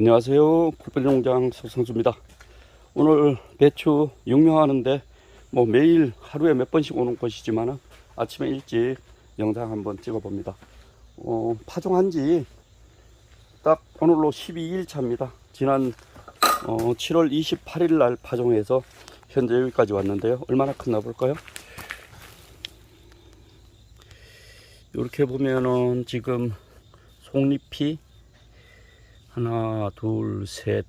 안녕하세요. 풀뿌리농장 석성수입니다. 오늘 배추 육묘하는데 뭐 매일 하루에 몇 번씩 오는 것이지만 아침에 일찍 영상 한번 찍어 봅니다. 어, 파종한 지 딱 오늘로 12일 차입니다. 지난 어, 7월 28일 날 파종해서 현재 여기까지 왔는데요. 얼마나 컸나 볼까요? 이렇게 보면은 지금 속잎이 하나, 둘, 셋,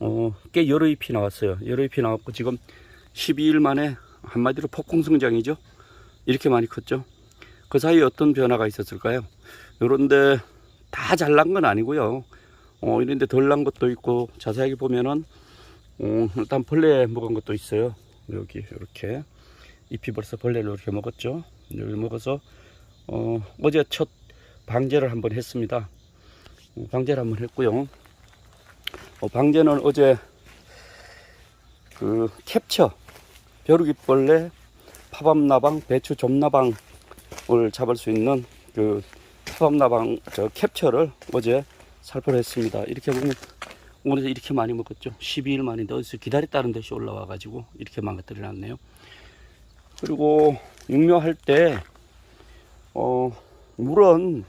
어, 꽤 여러 잎이 나왔어요. 여러 잎이 나왔고 지금 12일 만에 한마디로 폭풍 성장이죠. 이렇게 많이 컸죠. 그 사이에 어떤 변화가 있었을까요? 요런데 다 잘 난 건 아니고요. 어, 이런데 덜 난 것도 있고 자세하게 보면은 어, 일단 벌레 먹은 것도 있어요. 여기 이렇게 잎이 벌써 벌레를 이렇게 먹었죠. 여기 먹어서 어, 어제 첫 방제를 한번 했습니다. 어, 방제를 한번 했고요. 어, 방제는 어제 그 캡처 벼룩이벌레 파밤나방 배추 점나방을 잡을 수 있는 그 파밤나방 저 캡처를 어제 살포를 했습니다. 이렇게 보면 오늘 이렇게 많이 먹었죠. 12일 만인데 어디서 기다렸다는 듯이 올라와 가지고 이렇게 망가뜨려 놨네요. 그리고 육묘할 때 어, 물은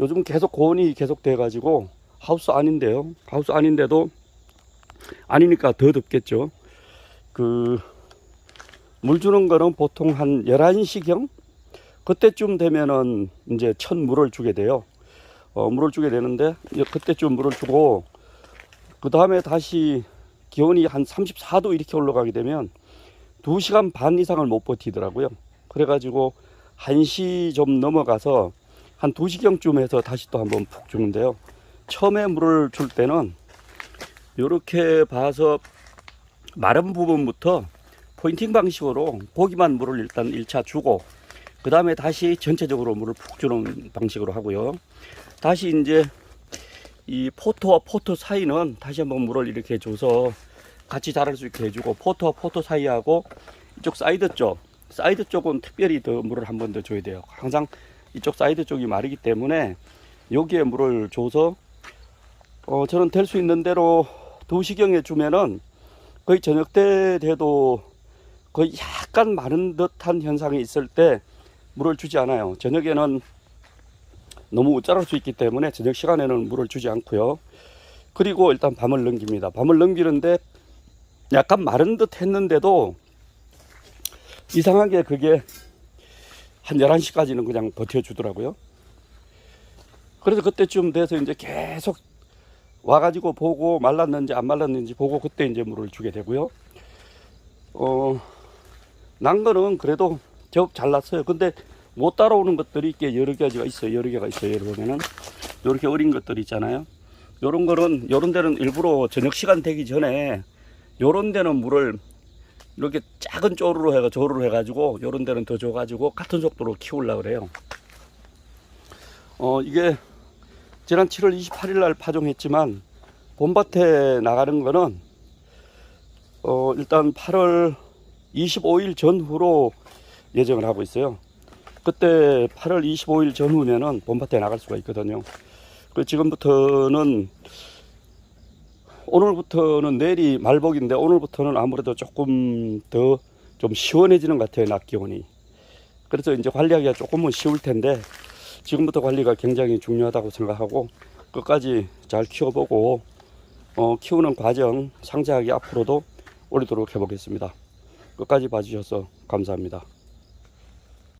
요즘 계속 고온이 계속 돼 가지고 하우스 아닌데요. 하우스 아닌데도 아니니까 더 덥겠죠. 그 물 주는 거는 보통 한 11시경 그때쯤 되면은 이제 첫 물을 주게 돼요. 어, 물을 주게 되는데 그때쯤 물을 주고 그 다음에 다시 기온이 한 34도 이렇게 올라가게 되면 2시간 반 이상을 못 버티더라고요. 그래가지고 1시 좀 넘어가서 한 2시경쯤 해서 다시 또 한번 푹 주는데요. 처음에 물을 줄 때는 이렇게 봐서 마른 부분부터 포인팅 방식으로 고기만 물을 일단 1차 주고 그 다음에 다시 전체적으로 물을 푹 주는 방식으로 하고요. 다시 이제 이 포토와 포토 사이는 다시 한번 물을 이렇게 줘서 같이 자랄 수 있게 해주고 포토와 포토 사이하고 이쪽 사이드 쪽 사이드 쪽은 특별히 더 물을 한 번 더 줘야 돼요. 항상 이쪽 사이드 쪽이 마르기 때문에 여기에 물을 줘서 어 저는 될 수 있는 대로 2시경에 주면은 거의 저녁 때 돼도 거의 약간 마른 듯한 현상이 있을 때 물을 주지 않아요. 저녁에는 너무 우짜랄 수 있기 때문에 저녁 시간에는 물을 주지 않고요. 그리고 일단 밤을 넘깁니다. 밤을 넘기는데 약간 마른 듯 했는데도 이상하게 그게 한 11시까지는 그냥 버텨주더라고요. 그래서 그때쯤 돼서 이제 계속 와가지고 보고 말랐는지 안 말랐는지 보고 그때 이제 물을 주게 되고요. 어, 난 거는 그래도 제법 잘 났어요. 근데 못 따라오는 것들이 꽤 여러 가지가 있어요. 여러 개가 있어요. 여기 보면은 이렇게 어린 것들 있잖아요. 요런 거는 요런 데는 일부러 저녁 시간 되기 전에 요런 데는 물을 이렇게 작은 쪼루로 해가 조루로 해가지고 요런 데는 더 줘가지고 같은 속도로 키우려 그래요. 어 이게 지난 7월 28일 날 파종했지만 봄밭에 나가는 거는 어 일단 8월 25일 전후로 예정을 하고 있어요. 그때 8월 25일 전후면은 봄밭에 나갈 수가 있거든요. 그 지금부터는 오늘부터는 내일이 말복인데 오늘부터는 아무래도 조금 더 좀 시원해지는 것 같아요 낮 기온이. 그래서 이제 관리하기가 조금은 쉬울 텐데 지금부터 관리가 굉장히 중요하다고 생각하고 끝까지 잘 키워보고 어, 키우는 과정 상세하게 앞으로도 올리도록 해보겠습니다. 끝까지 봐주셔서 감사합니다.